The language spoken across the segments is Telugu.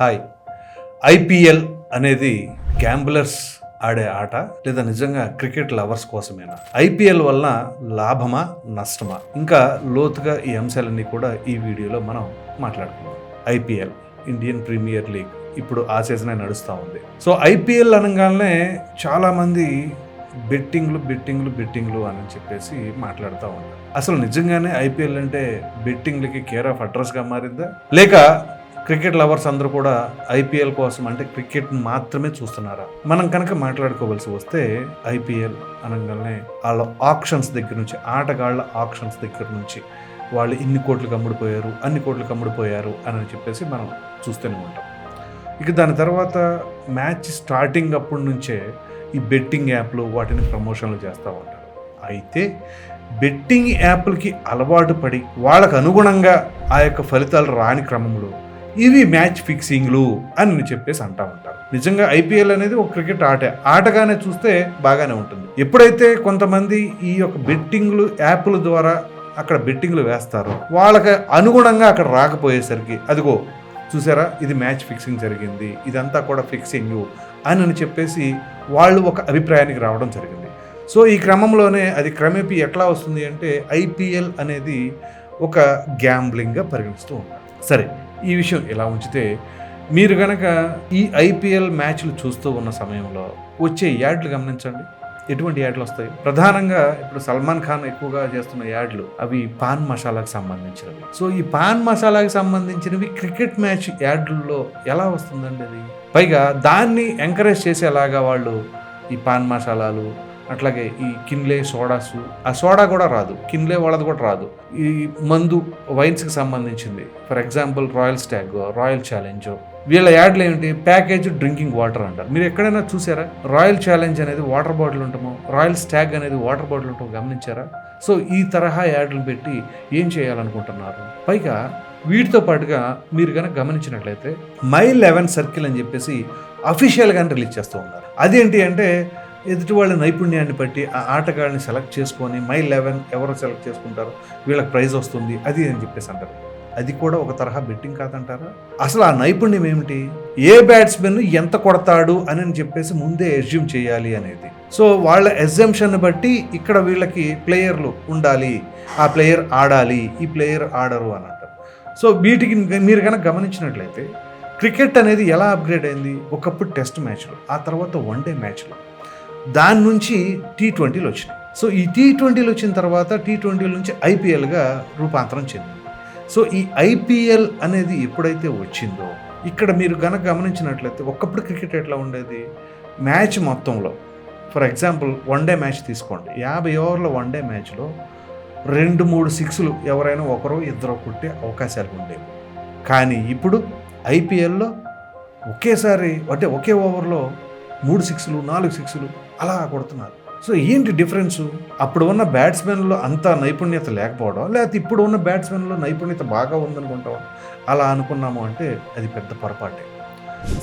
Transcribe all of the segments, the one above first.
హాయ్. ఐపీఎల్ అనేది గ్యాంబులర్స్ ఆడే ఆట లేదా నిజంగా క్రికెట్ లవర్స్ కోసమేనా? ఐపీఎల్ వలన లాభమా నష్టమా? ఇంకా లోతుగా ఈ అంశాలన్నీ కూడా ఈ వీడియోలో మనం మాట్లాడుకుందాం. ఐపీఎల్ ఇండియన్ ప్రీమియర్ లీగ్ ఇప్పుడు ఆ సీజనే నడుస్తూ ఉంది. సో ఐపీఎల్ అనగానే చాలామంది బెట్టింగ్లు బెట్టింగ్లు బెట్టింగ్లు అని చెప్పేసి మాట్లాడుతూ ఉంటారు. అసలు నిజంగానే ఐపీఎల్ అంటే బెట్టింగ్లకి కేర్ ఆఫ్ అడ్రస్గా మారిందా? లేక క్రికెట్ లవర్స్ అందరూ కూడా ఐపీఎల్ కోసం అంటే క్రికెట్ మాత్రమే చూస్తున్నారా? మనం కనుక మాట్లాడుకోవాల్సి వస్తే ఐపీఎల్ అనగానే వాళ్ళ ఆప్షన్స్ దగ్గర నుంచి ఆటగాళ్ళ ఆప్షన్స్ దగ్గర నుంచి వాళ్ళు ఇన్ని కోట్లు కమ్ముడిపోయారు అన్ని కోట్లు కమ్ముడిపోయారు అని చెప్పేసి మనం చూస్తూనే ఉంటాం. ఇక దాని తర్వాత మ్యాచ్ స్టార్టింగ్ అప్పటి నుంచే ఈ బెట్టింగ్ యాప్లు వాటిని ప్రమోషన్లు చేస్తూ ఉంటారు. అయితే బెట్టింగ్ యాప్లకి అలవాటు పడి వాళ్ళకు అనుగుణంగా ఆ యొక్క ఫలితాలు రాని క్రమంలో ఇవి మ్యాచ్ ఫిక్సింగ్లు అని చెప్పేసి అంటా ఉంటారు నిజంగా ఐపీఎల్ అనేది ఒక క్రికెట్ ఆట. ఆటగానే చూస్తే బాగానే ఉంటుంది. ఎప్పుడైతే కొంతమంది ఈ యొక్క బెట్టింగ్లు యాప్ల ద్వారా అక్కడ బెట్టింగ్లు వేస్తారో వాళ్ళకి అనుగుణంగా అక్కడ రాకపోయేసరికి అదిగో చూసారా? ఇది మ్యాచ్ ఫిక్సింగ్ జరిగింది. ఇదంతా కూడా ఫిక్సింగ్ అని అని చెప్పేసి వాళ్ళు ఒక అభిప్రాయానికి రావడం జరిగింది. సో ఈ క్రమంలోనే అది క్రమేపీ ఎట్లా వస్తుంది అంటే ఐపీఎల్ అనేది ఒక గ్యాంబ్లింగ్గా పరిగణిస్తూ ఉంటారు. సరే. ఈ విషయం ఇలా ఉంచితే మీరు గనక ఈ ఐపీఎల్ మ్యాచ్లు చూస్తూ ఉన్న సమయంలో వచ్చే యాడ్లు గమనించండి. ఎటువంటి యాడ్లు వస్తాయి? ప్రధానంగా ఇప్పుడు సల్మాన్ ఖాన్ ఎక్కువగా చేస్తున్న యాడ్లు అవి పాన్ మసాలాకు సంబంధించినవి. సో ఈ పాన్ మసాలాకి సంబంధించినవి క్రికెట్ మ్యాచ్ యాడ్లలో ఎలా వస్తుందండి అది? పైగా దాన్ని ఎంకరేజ్ చేసేలాగా వాళ్ళు ఈ పాన్ మసాలాలు అట్లాగే ఈ కిన్లే సోడాస్ ఆ సోడా కూడా రాదు. కిన్లే వాళ్ళది కూడా రాదు. ఈ మందు వైన్స్కి సంబంధించింది. For example Royal Stag Royal Challenge. వీళ్ళ యాడ్లు ఏమిటి? ప్యాకేజ్ డ్రింకింగ్ వాటర్ అంటారు. మీరు ఎక్కడైనా చూసారా? రాయల్ ఛాలెంజ్ అనేది వాటర్ బాటిల్ ఉంటామో రాయల్ స్టాగ్ అనేది వాటర్ బాటిల్ ఉంటామో గమనించారా? సో ఈ తరహా యాడ్లు పెట్టి ఏం చేయాలనుకుంటున్నారు? పైగా వీటితో పాటుగా మీరు కనుక గమనించినట్లయితే మై లెవెన్ సర్కిల్ అని చెప్పేసి అఫీషియల్గానే రిలీజ్ చేస్తూ ఉన్నారు. అదేంటి అంటే ఎదుటి వాళ్ళ నైపుణ్యాన్ని బట్టి ఆ ఆటగాళ్ళని సెలెక్ట్ చేసుకొని మై లెవెన్ ఎవరు సెలెక్ట్ చేసుకుంటారు వీళ్ళకి ప్రైజ్ వస్తుంది అది అని చెప్పేసి అంటారు. అది కూడా ఒక తరహా బెట్టింగ్ కాదంటారా? అసలు ఆ నైపుణ్యం ఏమిటి? ఏ బ్యాట్స్మెన్ ఎంత కొడతాడు అని అని చెప్పేసి ముందే ఎజ్యూమ్ చేయాలి అనేది. సో వాళ్ళ ఎగ్జంప్షన్ బట్టి ఇక్కడ వీళ్ళకి ప్లేయర్లు ఉండాలి ఆ ప్లేయర్ ఆడాలి ఈ ప్లేయర్ ఆడరు అని అంటారు. సో వీటికి మీరు కనుక గమనించినట్లయితే క్రికెట్ అనేది ఎలా అప్గ్రేడ్ అయింది? ఒకప్పుడు టెస్ట్ మ్యాచ్లు ఆ తర్వాత వన్ డే మ్యాచ్లు. దాని నుంచి టీ ట్వంటీలు వచ్చినాయి. సో ఈ టీ ట్వంటీలు వచ్చిన తర్వాత టీ ట్వంటీల నుంచి ఐపీఎల్గా రూపాంతరం చెందింది. సో ఈ ఐపీఎల్ అనేది ఎప్పుడైతే వచ్చిందో ఇక్కడ మీరు గనక గమనించినట్లయితే ఒకప్పుడు క్రికెట్ ఎట్లా ఉండేది? మ్యాచ్ మొత్తంలో. For example one day match తీసుకోండి. యాభై ఓవర్ల వన్ డే మ్యాచ్లో రెండు మూడు సిక్స్లు ఎవరైనా ఒకరు ఇద్దరు కొట్టే అవకాశాలు ఉండేవి. కానీ ఇప్పుడు ఐపీఎల్లో ఒకేసారి అంటే ఒకే ఓవర్లో మూడు సిక్స్లు నాలుగు సిక్స్లు అలా కొడుతున్నారు. సో ఏంటి డిఫరెన్సు? అప్పుడు ఉన్న బ్యాట్స్మెన్లో అంత నైపుణ్యత లేకపోవడం లేకపోతే ఇప్పుడు ఉన్న బ్యాట్స్మెన్లో నైపుణ్యత బాగా ఉందనుకుంటాం. అలా అనుకున్నాము అంటే అది పెద్ద పొరపాటే.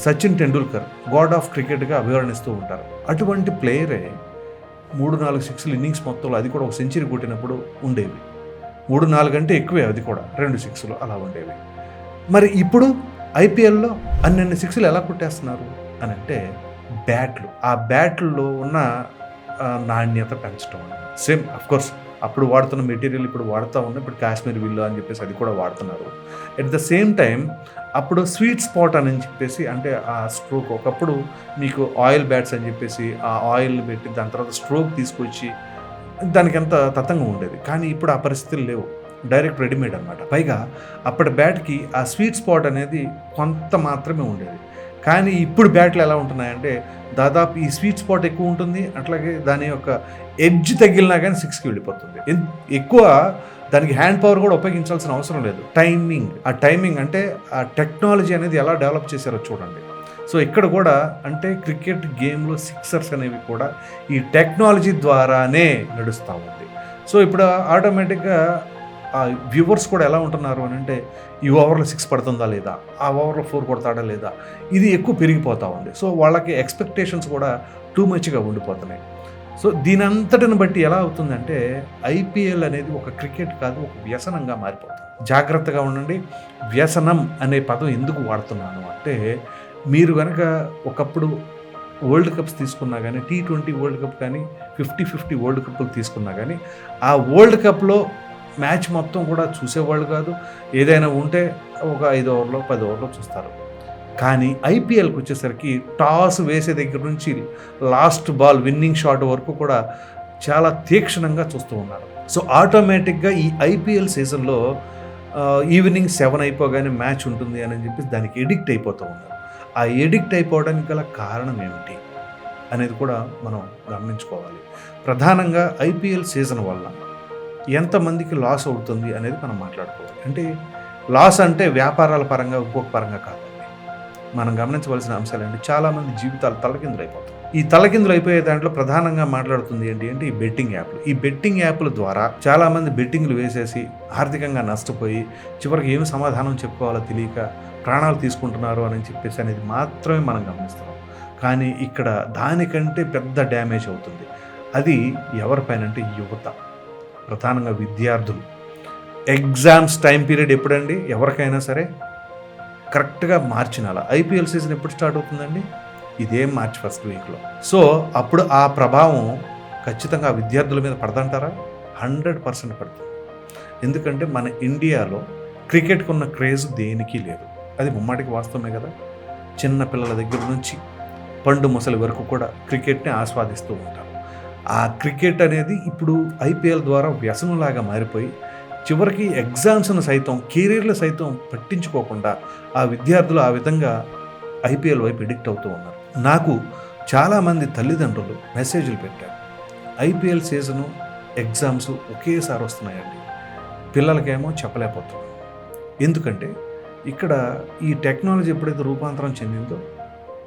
సచిన్ టెండూల్కర్ గాడ్ ఆఫ్ క్రికెట్గా అభివర్ణిస్తూ ఉంటారు. అటువంటి ప్లేయరే మూడు నాలుగు సిక్స్లు ఇన్నింగ్స్ మొత్తంలో అది కూడా ఒక సెంచరీ కొట్టినప్పుడు ఉండేవి. మూడు నాలుగు అంటే ఎక్కువే అది కూడా రెండు సిక్స్లు అలా ఉండేవి. మరి ఇప్పుడు ఐపీఎల్లో అన్నెన్ని సిక్స్లు ఎలా కొట్టేస్తున్నారు? అని అంటే బ్యాట్లు ఆ బ్యాట్లలో ఉన్న నాణ్యత పెంచడం సేమ్ అఫ్ కోర్స్ అప్పుడు వాడుతున్న మెటీరియల్ ఇప్పుడు వాడుతూ ఉన్నాయి ఇప్పుడు కాశ్మీర్ విల్లు అని చెప్పేసి అది కూడా వాడుతున్నారు. అట్ ద సేమ్ టైం అప్పుడు స్వీట్ స్పాట్ అని చెప్పేసి అంటే ఆ స్ట్రోక్ ఒకప్పుడు మీకు ఆయిల్ బ్యాట్స్ అని చెప్పేసి ఆ ఆయిల్ పెట్టి దాని తర్వాత స్ట్రోక్ తీసుకొచ్చి దానికి ఎంత తతంగా ఉండేది. కానీ ఇప్పుడు ఆ పరిస్థితులు లేవు. డైరెక్ట్ రెడీమేడ్ అనమాట పైగా అప్పటి బ్యాట్కి ఆ స్వీట్ స్పాట్ అనేది కొంత మాత్రమే ఉండేది. కానీ ఇప్పుడు బ్యాట్లు ఎలా ఉంటున్నాయంటే దాదాపు ఈ స్వీట్ స్పాట్ ఎక్కువ ఉంటుంది అట్లాగే దాని యొక్క ఎడ్జ్ తగిలినా కానీ సిక్స్కి వెళ్ళిపోతుంది. ఎక్కువ దానికి హ్యాండ్ పవర్ కూడా ఉపయోగించాల్సిన అవసరం లేదు. టైమింగ్ ఆ టైమింగ్ అంటే ఆ టెక్నాలజీ అనేది ఎలా డెవలప్ చేశారో చూడండి. సో ఇక్కడ కూడా అంటే క్రికెట్ గేమ్లో సిక్సర్స్ అనేవి కూడా ఈ టెక్నాలజీ ద్వారానే నడుస్తూ ఉంది. సో ఇప్పుడు ఆటోమేటిక్గా వ్యూవర్స్ కూడా ఎలా ఉంటున్నారు అని అంటే ఈ ఓవర్లో సిక్స్ పడుతుందా లేదా? ఆ ఓవర్లో ఫోర్ కొడతాడా లేదా? ఇది ఎక్కువ పెరిగిపోతూ ఉంది. సో వాళ్ళకి ఎక్స్పెక్టేషన్స్ కూడా టూ మచ్గా ఉండిపోతున్నాయి. సో దీని అంతటిని బట్టి ఎలా అవుతుందంటే ఐపీఎల్ అనేది ఒక క్రికెట్ కాదు ఒక వ్యసనంగా మారిపోతుంది. జాగ్రత్తగా ఉండండి. వ్యసనం అనే పదం ఎందుకు వాడుతున్నాను అంటే మీరు కనుక ఒకప్పుడు వరల్డ్ కప్స్ తీసుకున్నా కానీ టీ ట్వంటీ వరల్డ్ కప్ కానీ ఫిఫ్టీ ఫిఫ్టీ వరల్డ్ కప్లు తీసుకున్నా కానీ ఆ వరల్డ్ కప్లో మ్యాచ్ మొత్తం కూడా చూసేవాళ్ళు కాదు. ఏదైనా ఉంటే ఒక ఐదు ఓవర్లో పది ఓవర్లో చూస్తారు. కానీ ఐపీఎల్కి వచ్చేసరికి టాస్ వేసే దగ్గర నుంచి లాస్ట్ బాల్ విన్నింగ్ షాట్ వరకు కూడా చాలా తీక్షణంగా చూస్తూ ఉన్నారు. సో ఆటోమేటిక్గా ఈ ఐపీఎల్ సీజన్లో ఈవినింగ్ సెవెన్ అయిపోగానే మ్యాచ్ ఉంటుంది అని చెప్పి దానికి ఎడిక్ట్ అయిపోతూ ఉన్నారు. ఆ ఎడిక్ట్ అయిపోవడానికి గల కారణం ఏమిటి అనేది కూడా మనం గమనించుకోవాలి. ప్రధానంగా ఐపీఎల్ సీజన్ వల్ల ఎంతమందికి లాస్ అవుతుంది అనేది మనం మాట్లాడుకోవాలి. అంటే లాస్ అంటే వ్యాపారాల పరంగా ఇంకొక పరంగా కాదండి. మనం గమనించవలసిన అంశాలు ఏంటి? చాలామంది జీవితాలు తలకిందులైపోతాయి ఈ తలకిందులు అయిపోయే దాంట్లో ప్రధానంగా మాట్లాడుతుంది ఏంటి అంటే ఈ బెట్టింగ్ యాప్లు. ఈ బెట్టింగ్ యాప్ల ద్వారా చాలామంది బెట్టింగ్లు వేసేసి ఆర్థికంగా నష్టపోయి చివరికి ఏమి సమాధానం చెప్పుకోవాలో తెలియక ప్రాణాలు తీసుకుంటున్నారు అని చెప్పేసి అనేది మాత్రమే మనం గమనిస్తాం. కానీ ఇక్కడ దానికంటే పెద్ద డ్యామేజ్ అవుతుంది. అది ఎవరిపైన అంటే యువత. ప్రధానంగా విద్యార్థులు. ఎగ్జామ్స్ టైం పీరియడ్ ఎప్పుడండి? ఎవరికైనా సరే కరెక్ట్గా మార్చి నెల ఐపీఎల్ సీజన్ ఎప్పుడు స్టార్ట్ అవుతుందండి? ఇదే మార్చ్ ఫస్ట్ వీక్లో. సో అప్పుడు ఆ ప్రభావం ఖచ్చితంగా ఆ విద్యార్థుల మీద పడదంటారా? హండ్రెడ్ పర్సెంట్ పడుతుంది. ఎందుకంటే మన ఇండియాలో క్రికెట్కి ఉన్న క్రేజ్ దేనికి లేదు? అది ముమ్మాటికి వాస్తవమే కదా? చిన్న పిల్లల దగ్గర నుంచి పండు ముసలి వరకు కూడా క్రికెట్ని ఆస్వాదిస్తూ ఉంటారు ఆ క్రికెట్ అనేది ఇప్పుడు ఐపీఎల్ ద్వారా వ్యసనంలాగా మారిపోయి చివరికి ఎగ్జామ్స్ను సైతం కెరీర్లు సైతం పట్టించుకోకుండా ఆ విద్యార్థులు ఆ విధంగా ఐపీఎల్ వైపు ఎడిక్ట్ అవుతూ ఉన్నారు. నాకు చాలామంది తల్లిదండ్రులు మెసేజ్లు పెట్టారు. ఐపీఎల్ సీజను ఎగ్జామ్స్ ఒకేసారి వస్తున్నాయండి. పిల్లలకేమో చెప్పలేకపోతున్నాం. ఎందుకంటే ఇక్కడ ఈ టెక్నాలజీ ఎప్పుడైతే రూపాంతరం చెందిందో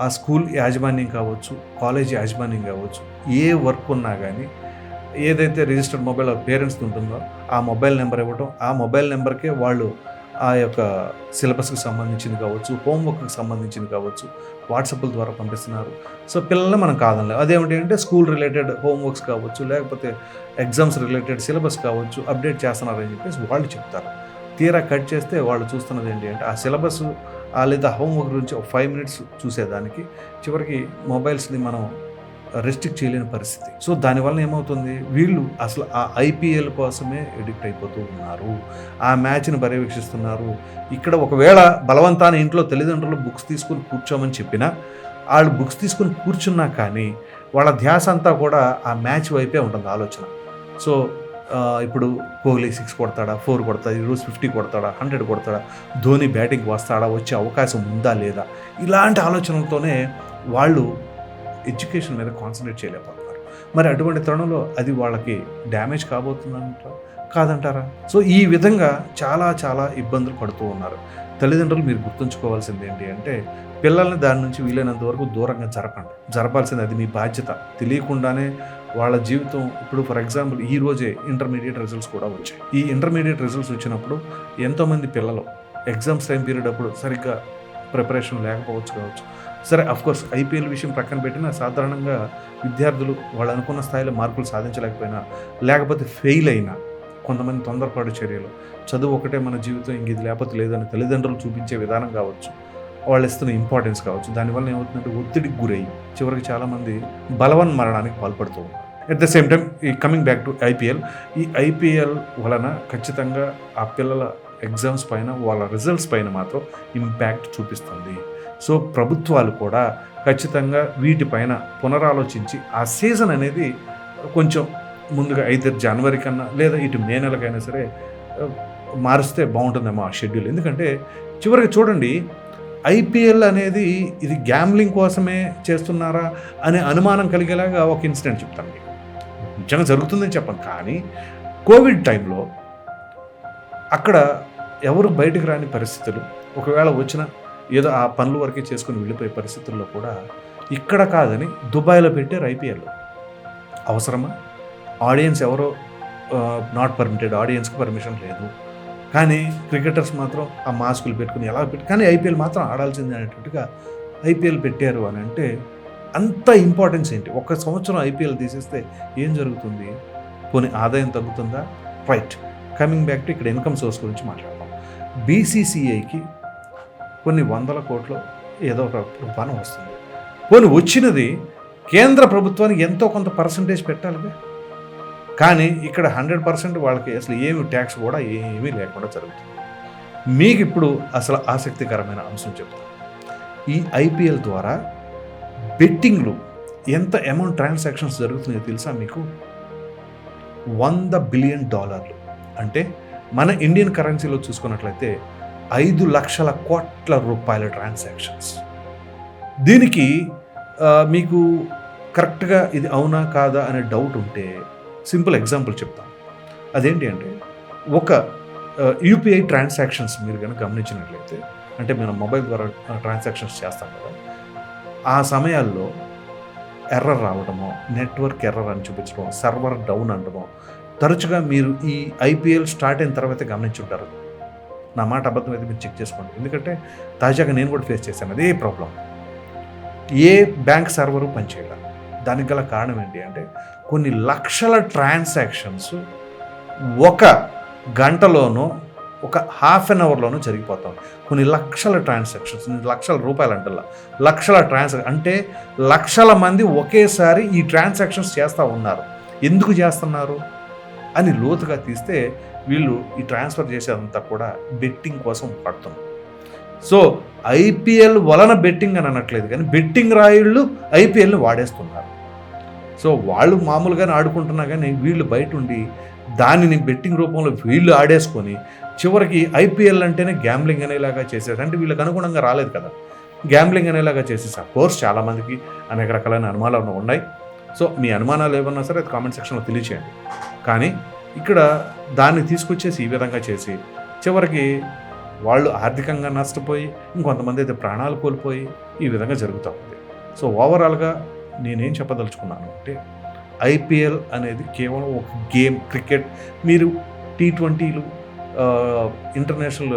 ఆ స్కూల్ యాజమాన్యం కావచ్చు కాలేజ్ యాజమాన్యం కావచ్చు ఏ వర్క్ ఉన్నా కానీ ఏదైతే రిజిస్టర్డ్ మొబైల్ పేరెంట్స్ ఉంటుందో ఆ మొబైల్ నెంబర్ ఇవ్వటం ఆ మొబైల్ నెంబర్కే వాళ్ళు ఆ యొక్క సిలబస్కి సంబంధించింది కావచ్చు హోంవర్క్కి సంబంధించింది కావచ్చు వాట్సాప్ల ద్వారా పంపిస్తున్నారు. సో పిల్లల్ని మనం కాదనలేదు అదేమిటి అంటే స్కూల్ రిలేటెడ్ హోంవర్క్స్ కావచ్చు లేకపోతే ఎగ్జామ్స్ రిలేటెడ్ సిలబస్ కావచ్చు అప్డేట్ చేస్తున్నారని చెప్పేసి వాళ్ళు చెప్తారు. తీరా కట్ చేస్తే వాళ్ళు చూస్తున్నది ఏంటి అంటే ఆ సిలబస్ లేదా హోంవర్క్ గురించి ఒక ఫైవ్ మినిట్స్ చూసేదానికి చివరికి మొబైల్స్ని మనం రెస్ట్రిక్ట్ చేయలేని పరిస్థితి. సో దానివల్ల ఏమవుతుంది? వీళ్ళు అసలు ఆ ఐపీఎల్ కోసమే ఎడిక్ట్ అయిపోతూ ఉన్నారు. ఆ మ్యాచ్ని పర్యవేక్షిస్తున్నారు. ఇక్కడ ఒకవేళ బలవంతాన్ని ఇంట్లో తల్లిదండ్రులు బుక్స్ తీసుకుని కూర్చోమని చెప్పినా వాళ్ళు బుక్స్ తీసుకుని కూర్చున్నా కానీ వాళ్ళ ధ్యాస అంతా కూడా ఆ మ్యాచ్ వైపే ఉంటుంది ఆలోచన. సో ఇప్పుడు కోహ్లీ సిక్స్ కొడతాడా ఫోర్ కొడతాడా ఈరోజు ఫిఫ్టీ కొడతాడా హండ్రెడ్ కొడతాడా ధోని బ్యాటింగ్ వస్తాడా వచ్చే అవకాశం ఉందా లేదా? ఇలాంటి ఆలోచనలతోనే వాళ్ళు ఎడ్యుకేషన్ మీద కాన్సన్ట్రేట్ చేయలేకపోతున్నారు. మరి అటువంటి తరుణంలో అది వాళ్ళకి డ్యామేజ్ కాబోతుందంట కాదంటారా? సో ఈ విధంగా చాలా చాలా ఇబ్బందులు పడుతూ ఉన్నారు. తల్లిదండ్రులు మీరు గుర్తుంచుకోవాల్సింది ఏంటి అంటే పిల్లల్ని దాని నుంచి వీలైనంత వరకు దూరంగా జరపండి. జరపాల్సింది అది మీ బాధ్యత. తెలియకుండానే వాళ్ళ జీవితం ఇప్పుడు ఫర్ ఎగ్జాంపుల్ ఈ రోజే ఇంటర్మీడియట్ రిజల్ట్స్ కూడా వచ్చాయి. ఈ ఇంటర్మీడియట్ రిజల్ట్స్ వచ్చినప్పుడు ఎంతోమంది పిల్లలు ఎగ్జామ్స్ టైం పీరియడ్ అప్పుడు సరిగ్గా ప్రిపరేషన్ లేకపోవచ్చు కావచ్చు. సరే అఫ్కోర్స్ ఐపీఎల్ విషయం ప్రక్కన పెట్టినా సాధారణంగా విద్యార్థులు వాళ్ళు అనుకున్న స్థాయిలో మార్కులు సాధించలేకపోయినా లేకపోతే ఫెయిల్ అయినా కొంతమంది తొందరపాటు చర్యలు. చదువు ఒకటే మన జీవితం ఇంక ఇది లేకపోతే లేదని తల్లిదండ్రులు చూపించే విధానం కావచ్చు. వాళ్ళు ఇస్తున్న ఇంపార్టెన్స్ కావచ్చు. దానివల్ల ఏమవుతుందంటే ఒత్తిడికి గురయ్యి చివరికి చాలామంది బలవన్ మరణానికి పాల్పడుతూ ఉన్నారు ఎట్ ద సేమ్ టైం ఈ కమింగ్ బ్యాక్ టు ఐపీఎల్ ఈ ఐపీఎల్ వలన ఖచ్చితంగా ఆ పిల్లల ఎగ్జామ్స్ పైన వాళ్ళ రిజల్ట్స్ పైన మాత్రం ఇంపాక్ట్ చూపిస్తుంది. సో ప్రభుత్వాలు కూడా ఖచ్చితంగా వీటిపైన పునరాలోచించి ఆ సీజన్ అనేది కొంచెం ముందుగా అయితే జనవరి కన్నా లేదా ఇటు మే నెలకైనా సరే మారిస్తే బాగుంటుందేమో ఆ షెడ్యూల్ ఎందుకంటే చివరికి చూడండి ఐపీఎల్ అనేది ఇది గ్యామ్లింగ్ కోసమే చేస్తున్నారా అనే అనుమానం కలిగేలాగా ఒక ఇన్సిడెంట్ చెప్తాను మీకు. నిజంగా జరుగుతుందని చెప్పను కానీ కోవిడ్ టైంలో అక్కడ ఎవరు బయటకు రాని పరిస్థితులు ఒకవేళ వచ్చిన ఏదో ఆ పనుల వరకే చేసుకుని వెళ్ళిపోయే పరిస్థితుల్లో కూడా ఇక్కడ కాదని దుబాయ్లో పెట్టారు ఐపీఎల్ అవసరమా? ఆడియన్స్ ఎవరో నాట్ పర్మిటెడ్ ఆడియన్స్కి పర్మిషన్ లేదు. కానీ క్రికెటర్స్ మాత్రం ఆ మాస్కులు పెట్టుకుని ఎలా పెట్టి కానీ ఐపీఎల్ మాత్రం ఆడాల్సిందే అనేటట్టుగా ఐపీఎల్ పెట్టారు అని అంటే అంత ఇంపార్టెన్స్ ఏంటి? ఒక సంవత్సరం ఐపీఎల్ తీసేస్తే ఏం జరుగుతుంది? పోనీ ఆదాయం తగ్గుతుందా? రైట్ కమింగ్ బ్యాక్ టు ఇక్కడ ఇన్కమ్ సోర్స్ గురించి మాట్లాడదాం. బీసీసీఐకి కొన్ని వందల కోట్లు ఏదో ఒక రూపాన వస్తుంది. పోనీ వచ్చినది కేంద్ర ప్రభుత్వానికి ఎంతో కొంత పర్సంటేజ్ పెట్టాలిగా కానీ ఇక్కడ హండ్రెడ్ పర్సెంట్ వాళ్ళకి అసలు ఏమి ట్యాక్స్ కూడా ఏమీ లేకుండా జరుగుతుంది. మీకు ఇప్పుడు అసలు ఆసక్తికరమైన అంశం చెప్తాను. ఈ ఐపీఎల్ ద్వారా బెట్టింగ్లు ఎంత అమౌంట్ ట్రాన్సాక్షన్స్ జరుగుతున్నాయో తెలుసా మీకు? వంద బిలియన్ డాలర్లు. అంటే మన ఇండియన్ కరెన్సీలో చూసుకున్నట్లయితే ఐదు లక్షల కోట్ల రూపాయల ట్రాన్సాక్షన్స్. దీనికి మీకు కరెక్ట్గా ఇది అవునా కాదా అనే డౌట్ ఉంటే సింపుల్ ఎగ్జాంపుల్ చెప్తాను. అదేంటి అంటే ఒక యూపీఐ ట్రాన్సాక్షన్స్ మీరు కనుక గమనించినట్లయితే అంటే మనం మొబైల్ ద్వారా ట్రాన్సాక్షన్స్ చేస్తాం కదా ఆ సమయాల్లో ఎర్రర్ రావడమో నెట్వర్క్ ఎర్రర్ అని చూపించడం సర్వర్ డౌన్ అనడమో తరచుగా మీరు ఈ ఐపీఎల్ స్టార్ట్ అయిన తర్వాత గమనించుంటారు. నా మాట అబద్ధం అయితే మీరు చెక్ చేసుకోండి. ఎందుకంటే తాజాగా నేను కూడా ఫేస్ చేశాను. అదే ప్రాబ్లం ఏ బ్యాంక్ సర్వరు పనిచేయాలి దానికి గల కారణం ఏంటి అంటే కొన్ని లక్షల ట్రాన్సాక్షన్స్ ఒక గంటలోనో ఒక హాఫ్ అన్ అవర్లోనూ జరిగిపోతాం కొన్ని లక్షల ట్రాన్సాక్షన్స్ లక్షల రూపాయలు అంటల్లా లక్షల ట్రాన్సాక్షన్ అంటే లక్షల మంది ఒకేసారి ఈ ట్రాన్సాక్షన్స్ చేస్తూ ఉన్నారు. ఎందుకు చేస్తున్నారు? అని లోతుగా తీస్తే వీళ్ళు ఈ ట్రాన్స్ఫర్ చేసేదంతా కూడా బెట్టింగ్ కోసం పడుతున్నారు సో ఐపీఎల్ వలన బెట్టింగ్ అని అనట్లేదు కానీ బెట్టింగ్ రాయుళ్ళు ఐపీఎల్ని వాడేస్తున్నారు. సో వాళ్ళు మామూలుగానే ఆడుకుంటున్నా కానీ వీళ్ళు బయట ఉండి దానిని బెట్టింగ్ రూపంలో వీళ్ళు ఆడేసుకొని చివరికి ఐపీఎల్ అంటేనే గ్యాంబ్లింగ్ అనేలాగా చేసేసి అంటే వీళ్ళకి అనుగుణంగా రాలేదు కదా. గ్యాంబ్లింగ్ అనేలాగా చేసేసి కోర్స్ చాలామందికి అనేక రకాలైన అనుమానాలు ఉన్నాయి. సో మీ అనుమానాలు ఏమన్నా సరే అది కామెంట్ సెక్షన్లో తెలియచేయండి. కానీ ఇక్కడ దాన్ని తీసుకొచ్చేసి ఈ విధంగా చేసి చివరికి వాళ్ళు ఆర్థికంగా నష్టపోయి ఇంకొంతమంది అయితే ప్రాణాలు కోల్పోయి ఈ విధంగా జరుగుతూ ఉంది. సో ఓవరాల్గా నేనేం చెప్పదలుచుకున్నాను అంటే ఐపీఎల్ అనేది కేవలం ఒక గేమ్ క్రికెట్. మీరు T ట్వంటీలు international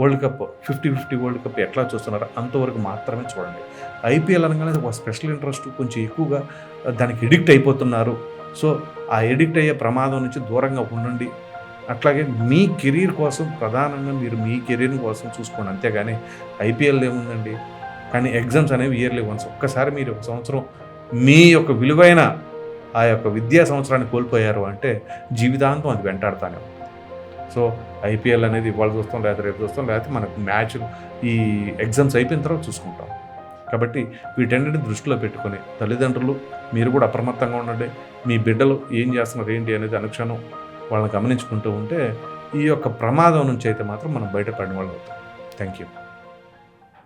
world cup fifty fifty world cup ఎట్లా చూస్తున్నారో అంతవరకు మాత్రమే చూడండి. ఐపీఎల్ అనగానే ఒక స్పెషల్ ఇంట్రెస్ట్ కొంచెం ఎక్కువగా దానికి ఎడిక్ట్ అయిపోతున్నారు. సో ఆ ఎడిక్ట్ అయ్యే ప్రమాదం నుంచి దూరంగా ఉండండి. అట్లాగే మీ కెరీర్ కోసం ప్రధానంగా మీరు మీ కెరీర్ కోసం చూసుకోండి. అంతేగాని ఐపీఎల్ ఏముందండి? కానీ ఎగ్జామ్స్ అనేవి ఇయర్లీ వన్స్. ఒక్కసారి మీరు ఒక సంవత్సరం మీ యొక్క విలువైన ఆ యొక్క విద్యా సంవత్సరాన్ని కోల్పోయారు అంటే జీవితాంతం అది వెంటాడుతానే ఉంటుంది. సో ఐపీఎల్ అనేది ఇవాళ చూస్తాం లేకపోతే రేపు చూస్తాం లేకపోతే మనకు మ్యాచ్ ఈ ఎగ్జామ్స్ అయిపోయిన తర్వాత చూసుకుంటాం. కాబట్టి వీటన్నిటిని దృష్టిలో పెట్టుకొని తల్లిదండ్రులు మీరు కూడా అప్రమత్తంగా ఉండండి. మీ బిడ్డలు ఏం చేస్తున్నారు ఏంటి అనేది అనుక్షణం వాళ్ళని గమనించుకుంటూ ఉంటే ఈ యొక్క ప్రమాదం నుంచి అయితే మాత్రం మనం బయటపడిన వాళ్ళు అవుతాం. Thank you